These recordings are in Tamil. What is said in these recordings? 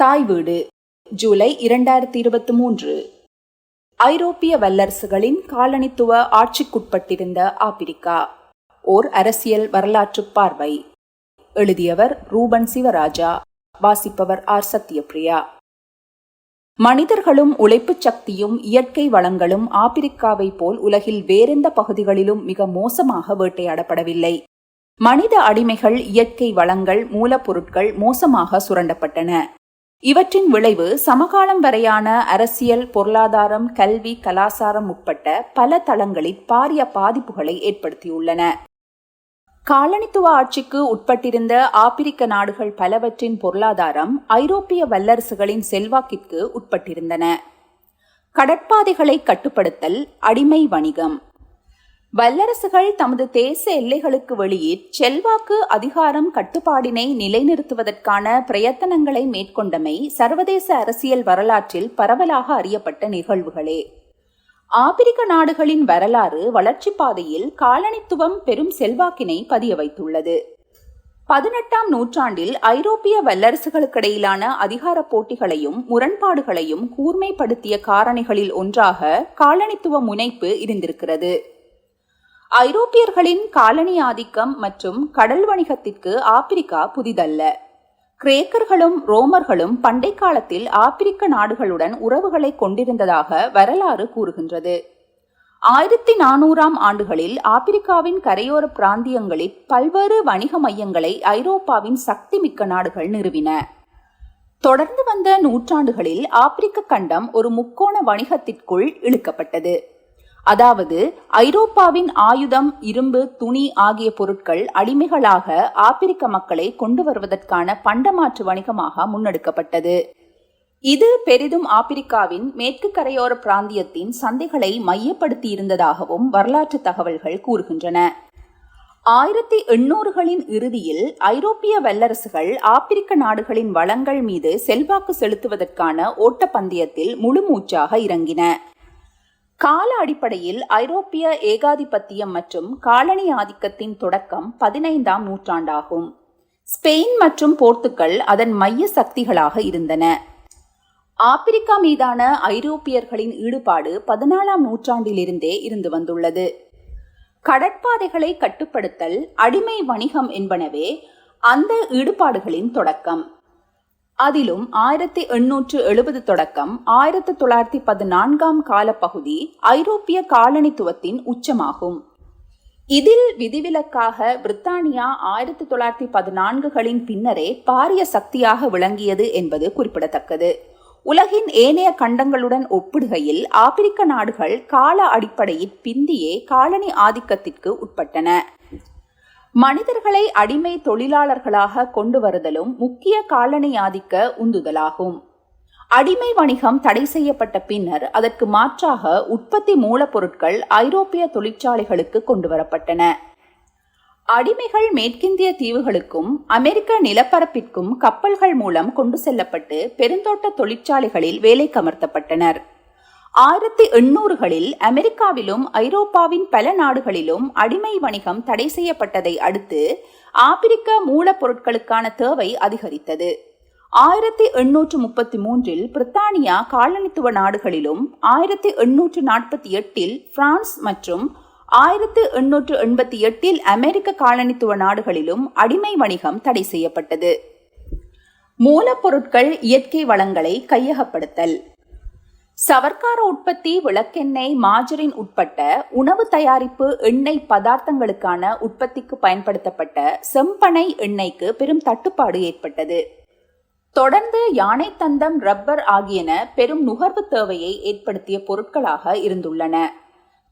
தாய் வீடு ஜூலை இரண்டாயிரத்தி இருபத்தி மூன்று. ஐரோப்பிய வல்லரசுகளின் காலனித்துவ ஆட்சிக்குட்பட்டிருந்த ஆப்பிரிக்கா ஓர் அரசியல் வரலாற்று பார்வை. எழுதியவர் ரூபன் சிவராஜா வாசிப்பவர் ஆர் சத்யபிரியா. மனிதர்களும் உழைப்புச் சக்தியும் இயற்கை வளங்களும் ஆப்பிரிக்காவை போல் உலகில் வேறெந்த பகுதிகளிலும் மிக மோசமாக வேட்டையாடப்படவில்லை. மனித அடிமைகள் இயற்கை வளங்கள் மூலப்பொருட்கள் மோசமாக சுரண்டப்பட்டன. இவற்றின் விளைவு சமகாலம் வரையான அரசியல் பொருளாதாரம் கல்வி கலாசாரம் உட்பட்ட பல தளங்களில் பாரிய பாதிப்புகளை ஏற்படுத்தியுள்ளன. காலனித்துவ ஆட்சிக்கு உட்பட்டிருந்த ஆப்பிரிக்க நாடுகள் பலவற்றின் பொருளாதாரம் ஐரோப்பிய வல்லரசுகளின் செல்வாக்கிற்கு உட்பட்டிருந்தன. கடற்பாதைகளை கட்டுப்படுத்தல் அடிமை வணிகம். வல்லரசுகள் தமது தேச எல்லைகளுக்கு வெளியே செல்வாக்கு அதிகாரம் கட்டுப்பாடினை நிலைநிறுத்துவதற்கான பிரயத்தனங்களை மேற்கொண்டமை சர்வதேச அரசியல் வரலாற்றில் பரவலாக அறியப்பட்ட நிகழ்வுகளே. ஆப்பிரிக்க நாடுகளின் வரலாறு வளர்ச்சி பாதையில் காலனித்துவம் பெரும் செல்வாக்கினை பதிய வைத்துள்ளது. பதினெட்டாம் நூற்றாண்டில் ஐரோப்பிய வல்லரசுகளுக்கிடையிலான அதிகார போட்டிகளையும் முரண்பாடுகளையும் கூர்மைப்படுத்திய காரணிகளில் ஒன்றாக காலனித்துவ முனைப்பு இருந்திருக்கிறது. ஐரோப்பியர்களின் காலனி ஆதிக்கம் மற்றும் கடல் வணிகத்திற்கு ஆப்பிரிக்கா புதிதல்ல. கிரேக்கர்களும் ரோமர்களும் பண்டை காலத்தில் ஆப்பிரிக்க நாடுகளுடன் உறவுகளை கொண்டிருந்ததாக வரலாறு கூறுகின்றது. ஆயிரத்தி நானூறாம் ஆண்டுகளில் ஆப்பிரிக்காவின் கரையோர பிராந்தியங்களில் பல்வேறு வணிக மையங்களை ஐரோப்பாவின் சக்தி மிக்க நாடுகள் நிறுவின. தொடர்ந்து வந்த நூற்றாண்டுகளில் ஆப்பிரிக்க கண்டம் ஒரு முக்கோண வணிகத்திற்குள் இழுக்கப்பட்டது. அதாவது ஐரோப்பாவின் ஆயுதம் இரும்பு துணி ஆகிய பொருட்கள் அடிமைகளாக ஆப்பிரிக்க மக்களை கொண்டு வருவதற்கான பண்டமாற்று வணிகமாக முன்னெடுக்கப்பட்டது. இது பெரிதும் ஆப்பிரிக்காவின் மேற்கு கரையோர பிராந்தியத்தின் சந்தைகளை மையப்படுத்தி இருந்ததாகவும் வரலாற்று தகவல்கள் கூறுகின்றன. ஆயிரத்தி எண்ணூறுகளின் இறுதியில் ஐரோப்பிய வல்லரசுகள் ஆப்பிரிக்க நாடுகளின் வளங்கள் மீது செல்வாக்கு செலுத்துவதற்கான ஓட்டப்பந்தயத்தில் முழுமூச்சாக இறங்கின. கால அடிப்படையில் ஐரோப்பிய ஏகாதிபத்தியம் மற்றும் காலனி ஆதிக்கத்தின் தொடக்கம் பதினைந்தாம் நூற்றாண்டாகும். ஸ்பெயின் மற்றும் போர்த்துக்கல் அதன் மைய சக்திகளாக இருந்தன. ஆப்பிரிக்கா மீதான ஐரோப்பியர்களின் ஈடுபாடு பதினாலாம் நூற்றாண்டிலிருந்தே இருந்து வந்துள்ளது. கடற்பாதைகளை கட்டுப்படுத்தல் அடிமை வணிகம் என்பனவே அந்த ஈடுபாடுகளின் தொடக்கம். அதிலும் ஆயிரத்தி எண்ணூற்று எழுபது தொடக்கம் ஆயிரத்தி தொள்ளாயிரத்தி பதினான்காம் காலப்பகுதி ஐரோப்பிய காலனித்துவத்தின் உச்சமாகும். இதில் விதிவிலக்காக பிரித்தானியா ஆயிரத்தி தொள்ளாயிரத்தி பதினான்குகளின் பின்னரே பாரிய சக்தியாக விளங்கியது என்பது குறிப்பிடத்தக்கது. உலகின் ஏனைய கண்டங்களுடன் ஒப்பிடுகையில் ஆப்பிரிக்க நாடுகள் கால அடிப்படையில் பிந்தியே காலனி ஆதிக்கத்திற்கு உட்பட்டன. மனிதர்களை அடிமை தொழிலாளர்களாக கொண்டு வருதலும் முக்கிய காலனி ஆதிக்க உந்துதலாகும். அடிமை வணிகம் தடை செய்யப்பட்ட பின்னர் அதற்கு மாற்றாக உற்பத்தி மூலப்பொருட்கள் ஐரோப்பிய தொழிற்சாலைகளுக்கு கொண்டு வரப்பட்டன. அடிமைகள் மேற்கிந்திய தீவுகளுக்கும் அமெரிக்க நிலப்பரப்பிற்கும் கப்பல்கள் மூலம் கொண்டு செல்லப்பட்டு பெருந்தோட்ட தொழிற்சாலைகளில் வேலை கமர்த்தப்பட்டனர். ஆயிரத்தி எண்ணூறுகளில் அமெரிக்காவிலும் ஐரோப்பாவின் பல நாடுகளிலும் அடிமை வணிகம் தடை செய்யப்பட்டதை அடுத்து ஆப்பிரிக்க மூலப்பொருட்களுக்கான தேவை அதிகரித்தது. ஆயிரத்தி எண்ணூற்று முப்பத்தி மூன்றில் பிரித்தானியா காலனித்துவ நாடுகளிலும் ஆயிரத்தி எண்ணூற்று நாற்பத்தி எட்டில் பிரான்ஸ் மற்றும் ஆயிரத்து எண்ணூற்று எண்பத்தி எட்டில் அமெரிக்க காலனித்துவ நாடுகளிலும் அடிமை வணிகம் தடை செய்யப்பட்டது. மூலப்பொருட்கள் இயற்கை வளங்களை கையகப்படுத்தல். சவர்க்கார உற்பத்தி விளக்கெண்ணெய் மாஜரின் உட்பட்ட உணவு தயாரிப்பு எண்ணெய் பதார்த்தங்களுக்கான உற்பத்திக்கு பயன்படுத்தப்பட்ட செம்பனை எண்ணெய்க்கு பெரும் தட்டுப்பாடு ஏற்பட்டது. தொடர்ந்து யானை தந்தம் ரப்பர் ஆகியன பெரும் நுகர்வு தேவையை ஏற்படுத்திய பொருட்களாக இருந்துள்ளன.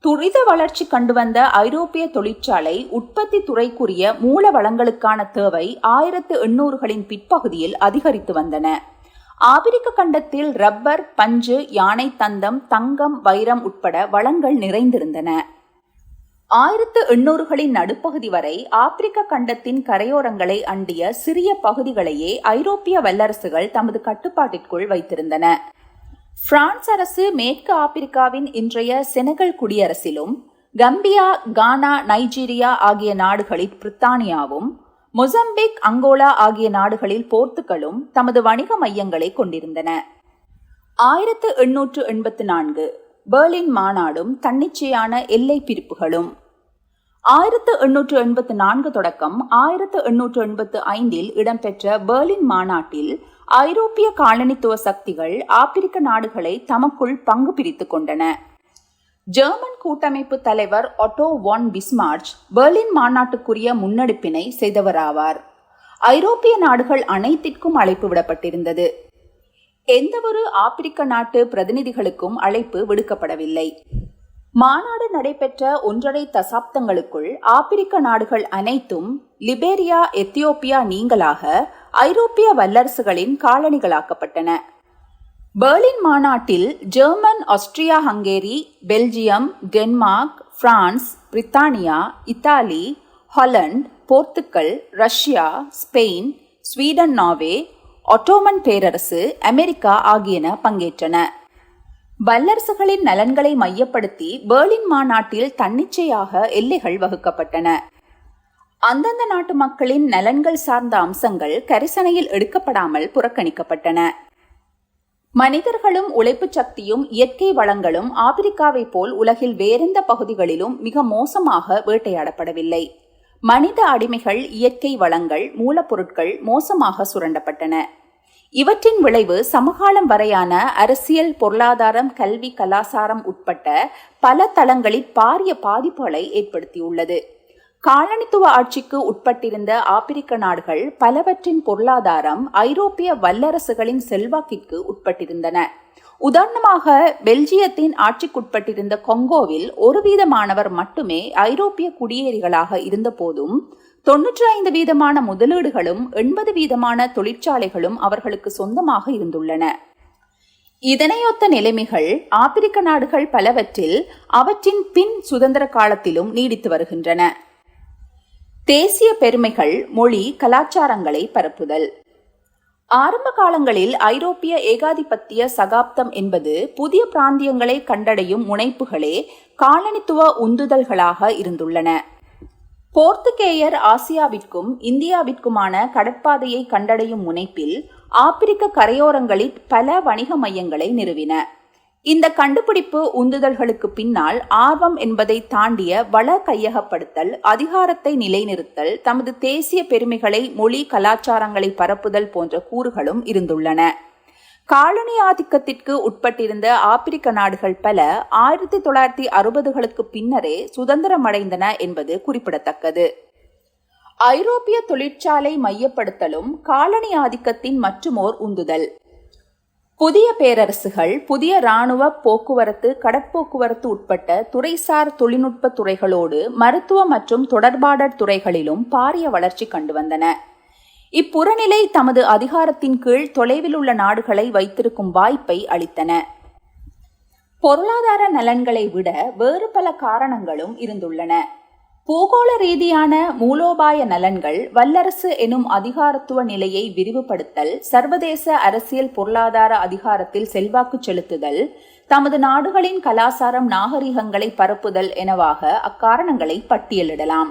துரித வளர்ச்சி கண்டு வந்த ஐரோப்பிய தொழிற்சாலை உற்பத்தி துறைக்குரிய மூல வளங்களுக்கான தேவை ஆயிரத்து எண்ணூறுகளின் பிற்பகுதியில் அதிகரித்து வந்தன. ஆபிரிக்க கண்டத்தில் ரப்பர் பஞ்சு யானை தந்தம் தங்கம் வைரம் உட்பட வளங்கள் நிறைந்திருந்தன. ஆயிரத்து எண்ணூறுகளின் நடுப்பகுதி வரை ஆப்பிரிக்க கண்டத்தின் கரையோரங்களை அண்டிய சிறிய பகுதிகளையே ஐரோப்பிய வல்லரசுகள் தமது கட்டுப்பாட்டிற்குள் வைத்திருந்தன. பிரான்ஸ் அரசு மேற்கு ஆப்பிரிக்காவின் இன்றைய செனகல் குடியரசிலும் கம்பியா கானா நைஜீரியா ஆகிய நாடுகளில் பிரித்தானியாவும் மொசம்பிக் அங்கோலா ஆகிய நாடுகளில் போர்த்துக்களும் தமது வணிக மையங்களை கொண்டிருந்தன. ஆயிரத்து எண்ணூற்று எண்பத்து நான்கு பெர்லின் மாநாடும் தன்னிச்சையான எல்லை பிரிப்புகளும். ஆயிரத்து எண்ணூற்று எண்பத்து நான்கு தொடக்கம் ஆயிரத்து எண்ணூற்று எண்பத்து ஐந்தில் இடம்பெற்ற பெர்லின் மாநாட்டில் ஐரோப்பிய காலனித்துவ சக்திகள் ஆப்பிரிக்க நாடுகளை தமக்குள் பங்கு பிரித்துக் கொண்டன. ஜெர்மன் கூட்டமைப்பு தலைவர் ஒட்டோ வான் பிஸ்மார்ச் பெர்லின் மாநாட்டுக்குரிய முன்னெடுப்பினை செய்தவராவார். ஐரோப்பிய நாடுகள் அனைத்திற்கும் அழைப்பு விடப்பட்டிருந்தது. எந்தவொரு ஆப்பிரிக்க நாட்டு பிரதிநிதிகளுக்கும் அழைப்பு விடுக்கப்படவில்லை. மாநாடு நடைபெற்ற ஒன்றரை தசாப்தங்களுக்குள் ஆப்பிரிக்க நாடுகள் அனைத்தும் லிபேரியா எத்தியோப்பியா நீங்களாக ஐரோப்பிய வல்லரசுகளின் காலனிகளாக்கப்பட்டன. பெர்லின் மாநாட்டில் German Austria Hungary Belgium Denmark France Britannia Italy Holland Portugal Russia Spain Sweden Norway Ottoman பேரரசு அமெரிக்கா ஆகியன பங்கேற்றன. வல்லரசுகளின் நலன்களை மையப்படுத்தி பெர்லின் மாநாட்டில் தன்னிச்சையாக எல்லைகள் வகுக்கப்பட்டன. அந்தந்த நாட்டு மக்களின் நலன்கள் சார்ந்த அம்சங்கள் கரிசனையில் எடுக்கப்படாமல் புறக்கணிக்கப்பட்டன. மனிதர்களும் உழைப்பு சக்தியும் இயற்கை வளங்களும் ஆப்பிரிக்காவை போல் உலகில் வேறெந்த பகுதிகளிலும் மிக மோசமாக வேட்டையாடப்படவில்லை. மனித அடிமைகள் இயற்கை வளங்கள் மூலப்பொருட்கள் மோசமாக சுரண்டப்பட்டன. இவற்றின் விளைவு சமகாலம் வரையான அரசியல் பொருளாதாரம் கல்வி கலாசாரம் உட்பட்ட பல தளங்களில் பாரிய பாதிப்புகளை ஏற்படுத்தியுள்ளது. காலனித்துவ ஆட்சிக்கு உட்பட்டிருந்த ஆப்பிரிக்க நாடுகள் பலவற்றின் பொருளாதாரம் ஐரோப்பிய வல்லரசுகளின் செல்வாக்கிற்கு உட்பட்டிருந்தன. உதாரணமாக பெல்ஜியத்தின் ஆட்சிக்குட்பட்டிருந்த கொங்கோவில் ஒரு வீதமானவர் மட்டுமே ஐரோப்பிய குடியேறிகளாக இருந்தபோதும் தொன்னூற்றி ஐந்து வீதமான முதலீடுகளும் எண்பது வீதமான தொழிற்சாலைகளும் அவர்களுக்கு சொந்தமாக இருந்துள்ளன. இதனையொத்த நிலைமைகள் ஆப்பிரிக்க நாடுகள் பலவற்றில் அவற்றின் பின் சுதந்திர காலத்திலும் நீடித்து வருகின்றன. தேசிய பெருமைகள் மொழி கலாச்சாரங்களை பரப்புதல். ஆரம்ப காலங்களில் ஐரோப்பிய ஏகாதிபத்திய சகாப்தம் என்பது புதிய பிராந்தியங்களை கண்டடையும் முனைப்புகளே காலனித்துவ உந்துதல்களாக இருந்துள்ளன. போர்த்துகேயர் ஆசியாவிற்கும் இந்தியாவிற்குமான கடற்பாதையை கண்டடையும் முனைப்பில் ஆப்பிரிக்க கரையோரங்களில் பல வணிக மையங்களை நிறுவின. இந்த கண்டுபிடிப்பு உந்துதல்களுக்கு பின்னால் ஆர்வம் என்பதை தாண்டிய வள கையகப்படுத்தல் அதிகாரத்தை நிலைநிறுத்தல் தமது தேசிய பெருமைகளை மொழி கலாச்சாரங்களை பரப்புதல் போன்ற கூறுகளும் இருந்துள்ளன. காலனி ஆதிக்கத்திற்கு உட்பட்டிருந்த ஆப்பிரிக்க நாடுகள் பல ஆயிரத்தி தொள்ளாயிரத்தி அறுபதுகளுக்கு பின்னரே சுதந்திரமடைந்தன என்பது குறிப்பிடத்தக்கது. ஐரோப்பிய தொழிற்சாலை மையப்படுத்தலும் காலனி ஆதிக்கத்தின் மற்றுமோர் உந்துதல். புதிய பேரரசுகள் புதிய இராணுவ போக்குவரத்து கடற்போக்குவரத்து உட்பட்ட துறைசார் தொழில்நுட்ப துறைகளோடு மருத்துவ மற்றும் தொடர்பாடல் துறைகளிலும் பாரிய வளர்ச்சி கண்டு வந்தன. இப்புறநிலை தமது அதிகாரத்தின் கீழ் தொலைவில் உள்ள நாடுகளை வைத்திருக்கும் வாய்ப்பை அளித்தன. பொருளாதார நலன்களை விட வேறு பல காரணங்களும் இருந்துள்ளன. பூகோள ரீதியான மூலோபாய நலன்கள் வல்லரசு எனும் அதிகாரத்துவ நிலையை விரிவுபடுத்தல் சர்வதேச அரசியல் பொருளாதார அதிகாரத்தில் செல்வாக்கு செலுத்துதல் தமது நாடுகளின் கலாசாரம் நாகரிகங்களை பரப்புதல் எனவாக அக்காரணங்களை பட்டியலிடலாம்.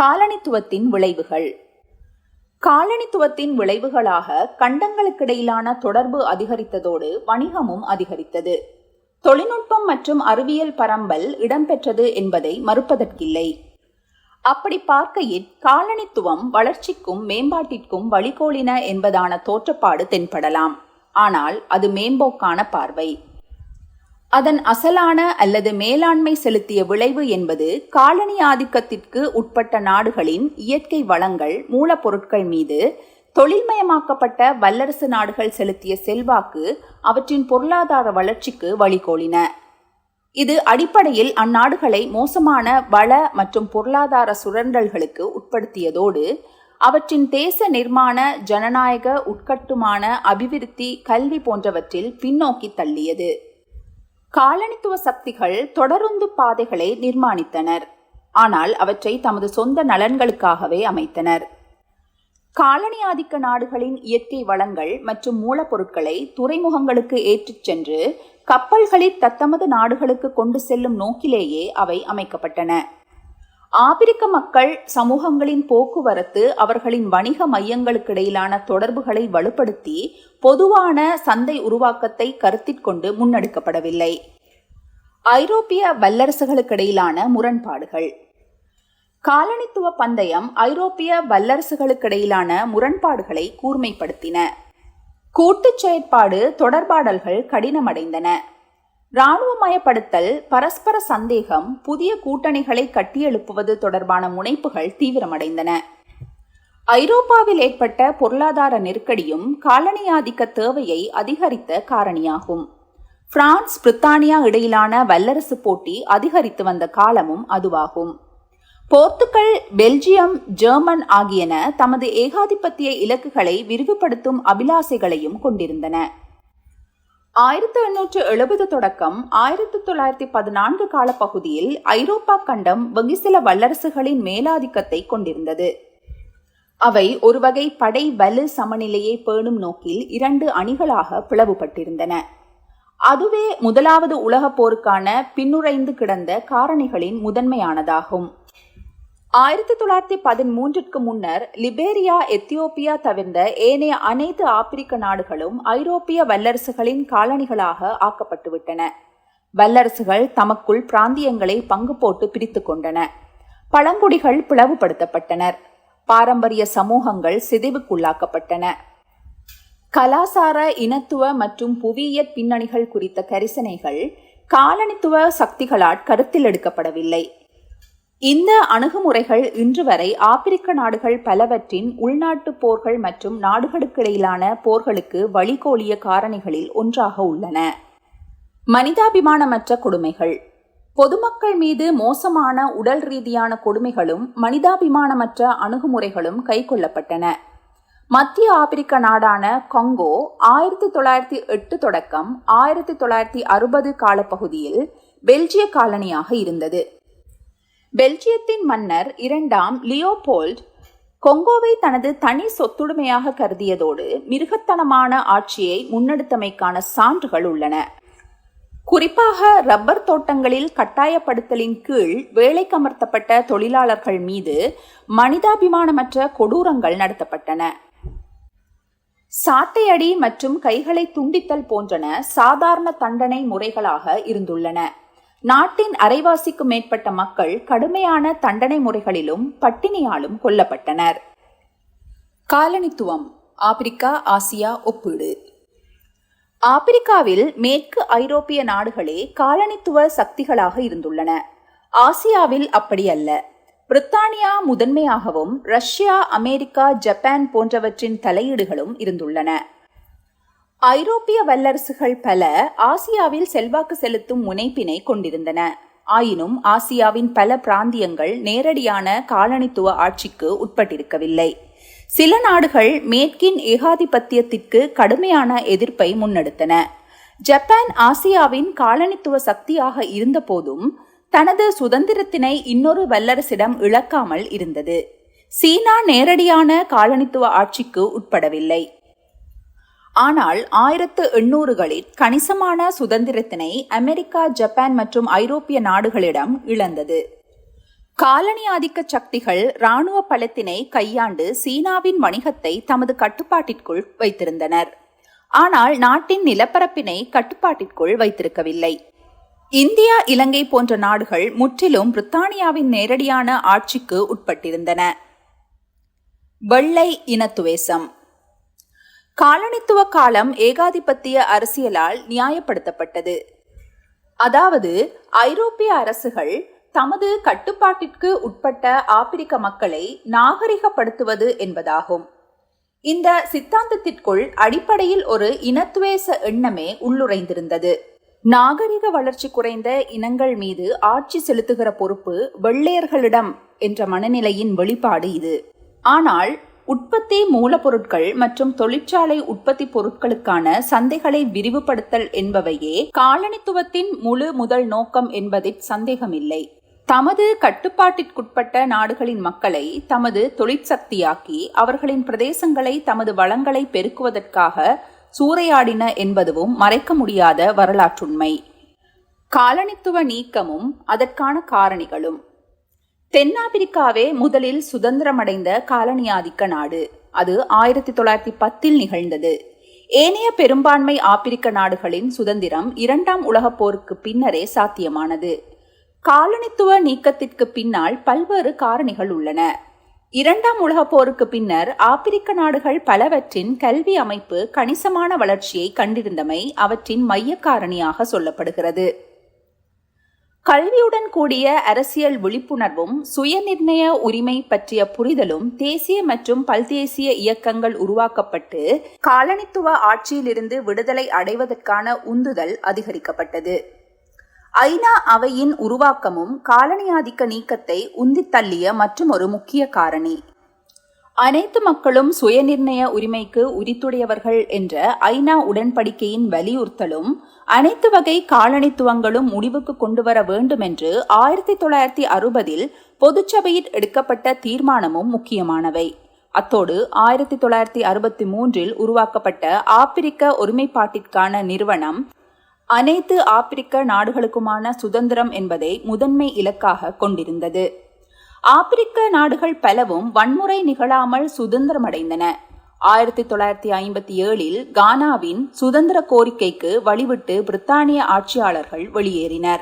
காலனித்துவத்தின் விளைவுகள். காலனித்துவத்தின் விளைவுகளாக கண்டங்களுக்கிடையிலான தொடர்பு அதிகரித்ததோடு வணிகமும் அதிகரித்தது. தொழில்நுட்பம் மற்றும் அறிவியல் பரம்பல் இடம்பெற்றது என்பதை மறுப்பதற்கில்லை. அப்படி பார்க்கையில் காலனித்துவம் வளர்ச்சிக்கும் மேம்பாட்டிற்கும் வழிகோலின என்பதான தோற்றப்பாடு தென்படலாம். ஆனால் அது மேம்போக்கான பார்வை. அதன் அசலான அல்லது மேலாண்மை செலுத்திய விளைவு என்பது காலனி ஆதிக்கத்திற்கு உட்பட்ட நாடுகளின் இயற்கை வளங்கள் மூலப்பொருட்கள் மீது தொழில்மயமாக்கப்பட்ட வல்லரசு நாடுகள் செலுத்திய செல்வாக்கு அவற்றின் பொருளாதார வளர்ச்சிக்கு வழிகோலின. இது அடிப்படையில் அந்நாடுகளை மோசமான வள மற்றும் பொருளாதார சுரண்டல்களுக்கு உட்படுத்தியதோடு அவற்றின் தேச நிர்மாண ஜனநாயக உட்கட்டுமான அபிவிருத்தி கல்வி போன்றவற்றில் பின்னோக்கி தள்ளியது. காலனித்துவ சக்திகள் தொடருந்து பாதைகளை நிர்மாணித்தனர். ஆனால் அவற்றை தமது சொந்த நலன்களுக்காகவே அமைத்தனர். காலனி ஆதிக்க நாடுகளின் இயற்கை வளங்கள் மற்றும் மூலப்பொருட்களை துறைமுகங்களுக்கு ஏற்றிச் சென்று கப்பல்களில் தத்தமது நாடுகளுக்கு கொண்டு செல்லும் நோக்கிலேயே அவை அமைக்கப்பட்டன. ஆபிரிக்க மக்கள் சமூகங்களின் போக்குவரத்து அவர்களின் வணிக மையங்களுக்கிடையிலான தொடர்புகளை வலுப்படுத்தி பொதுவான சந்தை உருவாக்கத்தை கருத்திற்கொண்டு முன்னெடுக்கப்படவில்லை. ஐரோப்பிய வல்லரசுகளுக்கிடையிலான முரண்பாடுகள். காலனித்துவ பந்தயம் ஐரோப்பிய வல்லரசுகளுக்கிடையிலான முரண்பாடுகளை கூர்மைப்படுத்தின. கூட்டுச் செயற்பாடு தொடர்பாடல்கள் கடினமடைந்தன. இராணுவமயப்படுத்தல் பரஸ்பர சந்தேகம் புதிய கூட்டணிகளை கட்டியெழுப்புவது தொடர்பான முனைப்புகள் தீவிரமடைந்தன. ஐரோப்பாவில் ஏற்பட்ட பொருளாதார நெருக்கடியும் காலனியாதிக்க தேவையை அதிகரித்த காரணியாகும். பிரான்ஸ் பிரித்தானியா இடையிலான வல்லரசு போட்டி அதிகரித்து வந்த காலமும் அதுவாகும். போர்த்துகல் பெல்ஜியம் ஜெர்மன் ஆகியன தமது ஏகாதிபத்திய இலக்குகளை விரிவுபடுத்தும் அபிலாசைகளையும் கொண்டிருந்தன. ஆயிரத்தி எண்ணூற்று எழுபது தொடக்கம் ஆயிரத்தி தொள்ளாயிரத்தி பதினான்கு காலப்பகுதியில் ஐரோப்பா கண்டம் வெகு சில வல்லரசுகளின் மேலாதிக்கத்தை கொண்டிருந்தது. அவை ஒரு வகை படை வலு சமநிலையை பேணும் நோக்கில் இரண்டு அணிகளாக பிளவுபட்டிருந்தன. அதுவே முதலாவது உலகப் போருக்கான பின்னுரைந்து கிடந்த காரணிகளின் முதன்மையானதாகும். ஆயிரத்தி தொள்ளாயிரத்தி பதிமூன்றிற்கு முன்னர் லிபேரியா எத்தியோப்பியா தவிர்ந்த ஏனைய அனைத்து ஆப்பிரிக்க நாடுகளும் ஐரோப்பிய வல்லரசுகளின் காலனிகளாக ஆக்கப்பட்டுவிட்டன. வல்லரசுகள் தமக்குள் பிராந்தியங்களை பங்கு போட்டு பிரித்து கொண்டன. பழங்குடிகள் பிளவுபடுத்தப்பட்டனர். பாரம்பரிய சமூகங்கள் சிதைவுக்குள்ளாக்கப்பட்டன. கலாசார இனத்துவ மற்றும் புவியியற் பின்னணிகள் குறித்த கரிசனைகள் காலனித்துவ சக்திகளால் கருத்தில் எடுக்கப்படவில்லை. இந்த அணுகுமுறைகள் இன்று வரை ஆப்பிரிக்க நாடுகள் பலவற்றின் உள்நாட்டு போர்கள் மற்றும் நாடுகளுக்கிடையிலான போர்களுக்கு வழிகோலிய காரணிகளில் ஒன்றாக உள்ளன. மனிதாபிமானமற்ற கொடுமைகள். பொதுமக்கள் மீது மோசமான உடல் ரீதியான கொடுமைகளும் மனிதாபிமானமற்ற அணுகுமுறைகளும் கைக்கொள்ளப்பட்டன. மத்திய ஆப்பிரிக்க நாடான கொங்கோ ஆயிரத்தி தொள்ளாயிரத்தி எட்டு தொடக்கம் ஆயிரத்தி தொள்ளாயிரத்தி அறுபது காலப்பகுதியில் பெல்ஜிய காலனியாக இருந்தது. பெல்ஜியத்தின் மன்னர் இரண்டாம் லியோபோல்ட் கொங்கோவை தனது தனி சொத்துடைமையாக கருதியதோடு மிருகத்தனமான ஆட்சியை முன்னெடுத்தமைக்கான சான்றுகள் உள்ளன. குறிப்பாக ரப்பர் தோட்டங்களில் கட்டாயப்படுத்தலின் கீழ் வேலைக்கமர்த்தப்பட்ட தொழிலாளர்கள் மீது மனிதாபிமானமற்ற கொடூரங்கள் நடத்தப்பட்டன. சாட்டையடி மற்றும் கைகளை துண்டித்தல் போன்றன சாதாரண தண்டனை முறைகளாக இருந்துள்ளன. நாட்டின் அரைவாசிக்கு மேற்பட்ட மக்கள் கடுமையான தண்டனை முறைகளிலும் பட்டினியாலும் கொல்லப்பட்டனர். காலனித்துவம் ஆப்பிரிக்கா ஆசியா ஒப்பீடு. ஆப்பிரிக்காவில் மேற்கு ஐரோப்பிய நாடுகளே காலனித்துவ சக்திகளாக இருந்துள்ளன. ஆசியாவில் அப்படி அல்ல. பிரித்தானியா முதன்மையாகவும் ரஷ்யா அமெரிக்கா ஜப்பான் போன்றவற்றின் தலையீடுகளும் இருந்துள்ளன. ஐரோப்பிய வல்லரசுகள் பல ஆசியாவில் செல்வாக்கு செலுத்தும் முனைப்பினை கொண்டிருந்தன. ஆயினும் ஆசியாவின் பல பிராந்தியங்கள் நேரடியான காலனித்துவ ஆட்சிக்கு உட்பட்டிருக்கவில்லை. சில நாடுகள் மேற்கின் ஏகாதிபத்தியத்திற்கு கடுமையான எதிர்ப்பை முன்னெடுத்தன. ஜப்பான் ஆசியாவின் காலனித்துவ சக்தியாக இருந்தபோதும் தனது சுதந்திரத்தினை இன்னொரு வல்லரசிடம் இழக்காமல் இருந்தது. சீனா நேரடியான காலனித்துவ ஆட்சிக்கு உட்படவில்லை. ஆனால் ஆயிரத்து எண்ணூறுகளில் கணிசமான சுதந்திரத்தினை அமெரிக்கா ஜப்பான் மற்றும் ஐரோப்பிய நாடுகளிடம் இழந்தது. காலனி ஆதிக்க சக்திகள் இராணுவ பலத்தினை கையாண்டு சீனாவின் வணிகத்தை தமது கட்டுப்பாட்டிற்குள் வைத்திருந்தனர். ஆனால் நாட்டின் நிலப்பரப்பினை கட்டுப்பாட்டிற்குள் வைத்திருக்கவில்லை. இந்தியா இலங்கை போன்ற நாடுகள் முற்றிலும் பிரித்தானியாவின் நேரடியான ஆட்சிக்கு உட்பட்டிருந்தன. வெள்ளை இனத்துவேசம். காலனித்துவ காலம் ஏகாதிபத்திய அரசியலால் நியாயப்படுத்தப்பட்டது. அதாவது ஐரோப்பிய அரசுகள் தமது கட்டுப்பாட்டிற்கு உட்பட்ட ஆப்பிரிக்க மக்களை நாகரிகப்படுத்துவது என்பதாகும். இந்த சித்தாந்தத்திற்குள் அடிப்படையில் ஒரு இனத்துவேச எண்ணமே உள்ளுரைந்திருந்தது. நாகரிக வளர்ச்சி குறைந்த இனங்கள் மீது ஆட்சி செலுத்துகிற பொறுப்பு வெள்ளையர்களிடம் என்ற மனநிலையின் வெளிப்பாடு இது. ஆனால் உற்பத்தி மூலப்பொருட்கள் மற்றும் தொழிற்சாலை உற்பத்தி பொருட்களுக்கான சந்தைகளை விரிவுபடுத்தல் என்பவையே காலனித்துவத்தின் முழு முதல் நோக்கம் என்பதில் சந்தேகமில்லை. தமது கட்டுப்பாட்டிற்குட்பட்ட நாடுகளின் மக்களை தமது தொழிற்சக்தியாக்கி அவர்களின் பிரதேசங்களை தமது வளங்களை பெருக்குவதற்காக சூறையாடின என்பதுவும் மறைக்க முடியாத வரலாற்றுண்மை. காலனித்துவ நீக்கமும் அதற்கான காரணிகளும். தென்னாப்பிரிக்காவே முதலில் சுதந்திரமடைந்த காலனியாதிக்க நாடு. அது ஆயிரத்தி தொள்ளாயிரத்தி பத்தில் நிகழ்ந்தது. ஏனைய பெரும்பான்மை ஆப்பிரிக்க நாடுகளின் சுதந்திரம் இரண்டாம் உலகப் போருக்கு பின்னரே சாத்தியமானது. காலனித்துவ நீக்கத்திற்கு பின்னால் பல்வேறு காரணிகள் உள்ளன. இரண்டாம் உலகப் போருக்கு பின்னர் ஆப்பிரிக்க நாடுகள் பலவற்றின் கல்வி அமைப்பு கணிசமான வளர்ச்சியை கண்டிருந்தமை அவற்றின் மைய காரணியாக சொல்லப்படுகிறது. கல்வியுடன் கூடிய அரசியல் விழிப்புணர்வும் சுயநிர்ணய உரிமை பற்றிய புரிதலும் தேசிய மற்றும் பல்தேசிய இயக்கங்கள் உருவாக்கப்பட்டு காலனித்துவ ஆட்சியிலிருந்து விடுதலை அடைவதற்கான உந்துதல் அதிகரிக்கப்பட்டது. ஐநா அவையின் உருவாக்கமும் காலனியாதிக்க நீக்கத்தை உந்தித்தள்ளிய மற்றும் ஒரு முக்கிய காரணி. அனைத்து மக்களும் சுயநிர்ணய உரிமைக்கு உரித்துடையவர்கள் என்ற ஐநா உடன்படிக்கையின் வலியுறுத்தலும் அனைத்து வகை காலனித்துவங்களும் முடிவுக்கு கொண்டு வர வேண்டும் என்று ஆயிரத்தி தொள்ளாயிரத்தி அறுபதில் பொதுச்சபையில் எடுக்கப்பட்ட தீர்மானமும் முக்கியமானவை. அத்தோடு ஆயிரத்தி தொள்ளாயிரத்தி அறுபத்தி மூன்றில் உருவாக்கப்பட்ட ஆப்பிரிக்க ஒருமைப்பாட்டிற்கான நிறுவனம் அனைத்து ஆப்பிரிக்க நாடுகளுக்குமான சுதந்திரம் என்பதை முதன்மை இலக்காக கொண்டிருந்தது. ஆப்பிரிக்க நாடுகள் பலவும் வன்முறை நிகழாமல் சுதந்திரமடைந்தன. ஆயிரத்தி தொள்ளாயிரத்தி ஐம்பத்தி ஏழில் கானாவின் சுதந்திர கோரிக்கைக்கு வழிவிட்டு பிரித்தானிய ஆட்சியாளர்கள் வெளியேறினர்.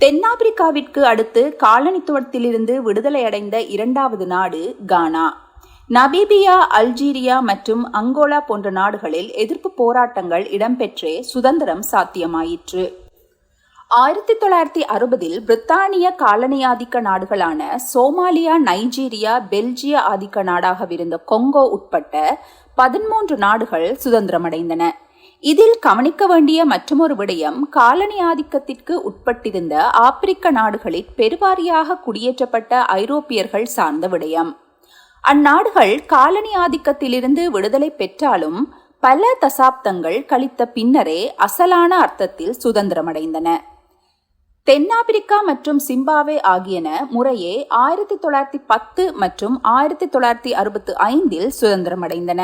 தென்னாப்பிரிக்காவிற்கு அடுத்து காலனித்துவத்திலிருந்து விடுதலையடைந்த இரண்டாவது நாடு கானா. நபீபியா அல்ஜீரியா மற்றும் அங்கோலா போன்ற நாடுகளில் எதிர்ப்பு போராட்டங்கள் இடம்பெற்றே சுதந்திரம் சாத்தியமாயிற்று. ஆயிரத்தி தொள்ளாயிரத்தி அறுபதில் பிரித்தானிய காலனியாதிக்க நாடுகளான சோமாலியா நைஜீரியா பெல்ஜிய ஆதிக்க நாடாகவிருந்த கொங்கோ உட்பட்ட பதிமூன்று நாடுகள் சுதந்திரமடைந்தன. இதில் கவனிக்க வேண்டிய மற்றொரு விடயம் காலனி ஆதிக்கத்திற்கு உட்பட்டிருந்த ஆப்பிரிக்க நாடுகளில் பெருவாரியாக குடியேற்றப்பட்ட ஐரோப்பியர்கள் சார்ந்த விடயம். அந்நாடுகள் காலனி ஆதிக்கத்திலிருந்து விடுதலை பெற்றாலும் பல தசாப்தங்கள் கழித்த பின்னரே அசலான அர்த்தத்தில் சுதந்திரமடைந்தன. தென்னாப்பிரிக்கா மற்றும் சிம்பாவே ஆகியன முறையே ஆயிரத்தி தொள்ளாயிரத்தி பத்து மற்றும் ஆயிரத்தி தொள்ளாயிரத்தி அறுபத்தி ஐந்தில் சுதந்திரமடைந்தன.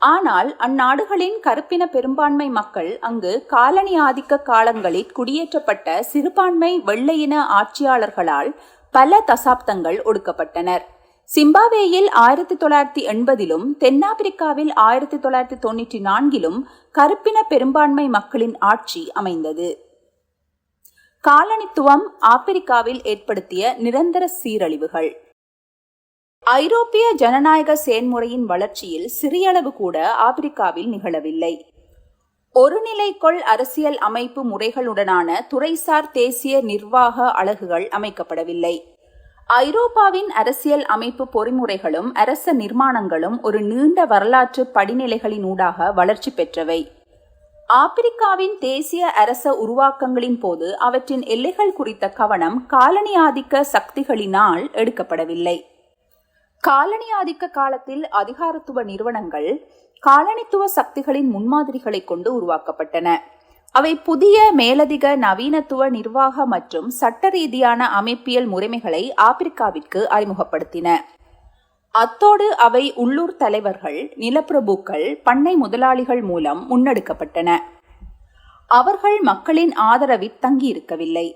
ஆனால் அந்நாடுகளின் கருப்பின பெரும்பான்மை மக்கள் அங்கு காலனி ஆதிக்க காலங்களில் குடியேற்றப்பட்ட சிறுபான்மை வெள்ளையின ஆட்சியாளர்களால் பல தசாப்தங்கள் ஒடுக்கப்பட்டனர். சிம்பாவேயில் ஆயிரத்தி தொள்ளாயிரத்தி எண்பதிலும் தென்னாப்பிரிக்காவில் ஆயிரத்தி தொள்ளாயிரத்தி தொன்னூற்றி நான்கிலும் கருப்பின பெரும்பான்மை மக்களின் ஆட்சி அமைந்தது. காலனித்துவம் ஆப்பிரிக்காவில் ஏற்படுத்திய நிரந்தர சீரழிவுகள். ஐரோப்பிய ஜனநாயக செயன்முறையின் வளர்ச்சியில் சிறியளவு கூட ஆப்பிரிக்காவில் நிகழவில்லை. ஒருநிலைக்கொள் அரசியல் அமைப்பு முறைகளுடனான துறைசார் தேசிய நிர்வாக அலகுகள் அமைக்கப்படவில்லை. ஐரோப்பாவின் அரசியல் அமைப்பு பொறிமுறைகளும் அரச நிர்மாணங்களும் ஒரு நீண்ட வரலாற்று படிநிலைகளினூடாக வளர்ச்சி பெற்றவை. ஆப்பிரிக்காவின் தேசிய அரச உருவாக்கங்களின் போது அவற்றின் எல்லைகள் குறித்த கவனம் காலனி ஆதிக்க சக்திகளினால் எடுக்கப்படவில்லை. காலனி ஆதிக்க காலத்தில் அதிகாரத்துவ நிறுவனங்கள் காலனித்துவ சக்திகளின் முன்மாதிரிகளை கொண்டு உருவாக்கப்பட்டன. அவை புதிய மேலதிக நவீனத்துவ நிர்வாக மற்றும் சட்ட ரீதியான அமைப்பியல் முறைமைகளை ஆப்பிரிக்காவிற்கு அறிமுகப்படுத்தின. அத்தோடு அவை உள்ளூர் தலைவர்கள் நிலப்பிரபுக்கள் பண்ணை முதலாளிகள் மூலம் முன்னெடுக்கப்பட்டன. அவர்கள் மக்களின் ஆதரவில் தங்கியிருக்கவில்லை.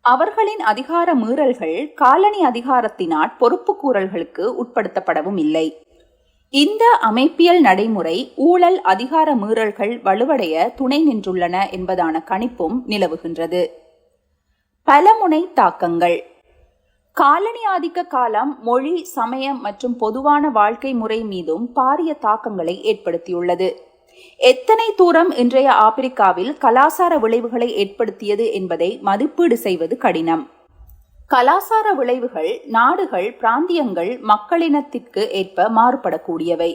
அவர்களின் அதிகார மீறல்கள் காலனி அதிகாரத்தினால் பொறுப்பு கூறல்களுக்கு உட்படுத்தப்படவும் இல்லை. இந்த அமைப்பியல் நடைமுறை ஊழல் அதிகார மீறல்கள் வலுவடைய துணை நின்றுள்ளன என்பதான கணிப்பும் நிலவுகின்றது. பலமுனை தாக்கங்கள். காலனி ஆதிக்க காலம் மொழி சமயம் மற்றும் பொதுவான வாழ்க்கை முறை மீதும் பாரிய தாக்கங்களை ஏற்படுத்தியுள்ளது. எத்தனை தூரம் இன்றைய ஆப்பிரிக்காவில் கலாசார விளைவுகளை ஏற்படுத்தியது என்பதை மதிப்பீடு செய்வது கடினம். கலாசார விளைவுகள் நாடுகள் பிராந்தியங்கள் மக்களினத்திற்கு ஏற்ப மாறுபடக்கூடியவை.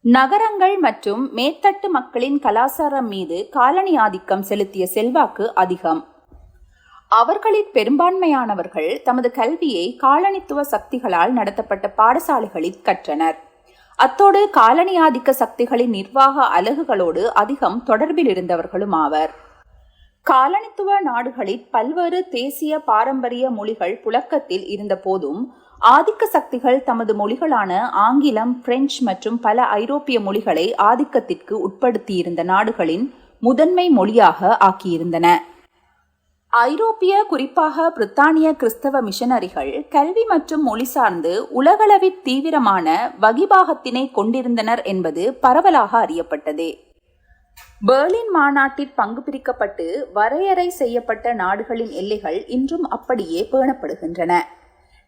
நகரங்கள் மற்றும் மேத்தட்டு மக்களின் கலாசாரம் மீது காலனி ஆதிக்கம் செலுத்திய செல்வாக்கு அதிகம். அவர்களில் பெரும்பான்மையானவர்கள் தமது கல்வியை காலனித்துவ சக்திகளால் நடத்தப்பட்ட பாடசாலைகளில் கற்றனர். அத்தோடு காலனி ஆதிக்க சக்திகளின் நிர்வாக அலகுகளோடு அதிகம் தொடர்பில் இருந்தவர்களும் ஆவர். காலனித்துவ நாடுகளில் பல்வேறு தேசிய பாரம்பரிய மொழிகள் புழக்கத்தில் இருந்த போதும் ஆதிக்க சக்திகள் தமது மொழிகளான ஆங்கிலம் பிரெஞ்சு மற்றும் பல ஐரோப்பிய மொழிகளை ஆதிக்கத்திற்கு உட்படுத்தியிருந்த நாடுகளின் முதன்மை மொழியாக ஆக்கியிருந்தன. ஐரோப்பிய குறிப்பாக பிரித்தானிய கிறிஸ்தவ மிஷனரிகள் கல்வி மற்றும் மொழி சார்ந்து உலகளவில் தீவிரமான வகிபாகத்தினை கொண்டிருந்தனர் என்பது பரவலாக அறியப்பட்டது. பெர்லின் மாநாட்டில் பங்கு பிரிக்கப்பட்டு வரையறை செய்யப்பட்ட நாடுகளின் எல்லைகள் இன்றும் அப்படியே பேணப்படுகின்றன.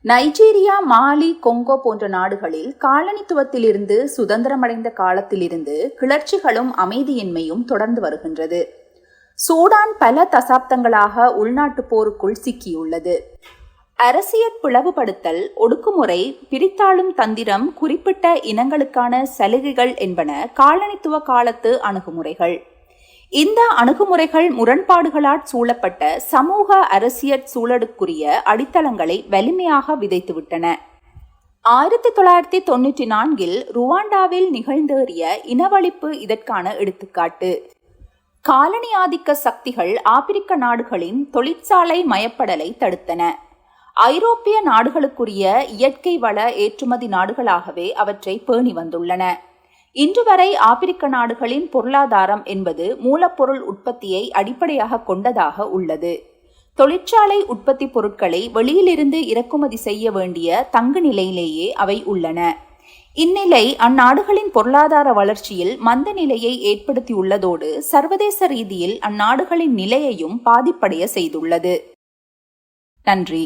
நைஜீரியா மாலி கொங்கோ போன்ற நாடுகளில் காலனித்துவத்திலிருந்து சுதந்திரமடைந்த காலத்திலிருந்து கிளர்ச்சிகளும் அமைதியின்மையும் தொடர்ந்து வருகின்றது. சூடான் பல தசாப்தங்களாக உள்நாட்டுப் போருக்குள் சிக்கியுள்ளது. அரசியல் பிளவுபடுத்தல் ஒடுக்குமுறை பிரித்தாளும் தந்திரம் குறிப்பிட்ட இனங்களுக்கான சலுகைகள் என்பன காலனித்துவ காலத்து அணுகுமுறைகள். இந்த அணுகுமுறைகள் முரண்பாடுகளால் சூழப்பட்ட சமூக அரசியல் சூழலுக்குரிய அடித்தளங்களை வலிமையாக விதைத்துவிட்டன. ஆயிரத்தி தொள்ளாயிரத்தி தொன்னூற்றி நான்கில் ருவாண்டாவில் நிகழ்ந்தேறிய இனவழிப்பு இதற்கான எடுத்துக்காட்டு. காலனி ஆதிக்க சக்திகள் ஆப்பிரிக்க நாடுகளின் தொழிற்சாலை மயப்படலை தடுத்தன. ஐரோப்பிய நாடுகளுக்குரிய இயற்கை வள ஏற்றுமதி நாடுகளாகவே அவற்றை பேணி வந்துள்ளன. இன்று வரை ஆப்பிரிக்க நாடுகளின் பொருளாதாரம் என்பது மூலப்பொருள் உற்பத்தியை அடிப்படையாக கொண்டதாக உள்ளது. தொழிற்சாலை உற்பத்தி பொருட்களை வெளியிலிருந்து இறக்குமதி செய்ய வேண்டிய தங்கு நிலையிலேயே அவை உள்ளன. இந்நிலை அந்நாடுகளின் பொருளாதார வளர்ச்சியில் மந்த நிலையை ஏற்படுத்தியுள்ளதோடு சர்வதேச ரீதியில் அந்நாடுகளின் நிலையையும் பாதிப்படைய செய்துள்ளது. நன்றி.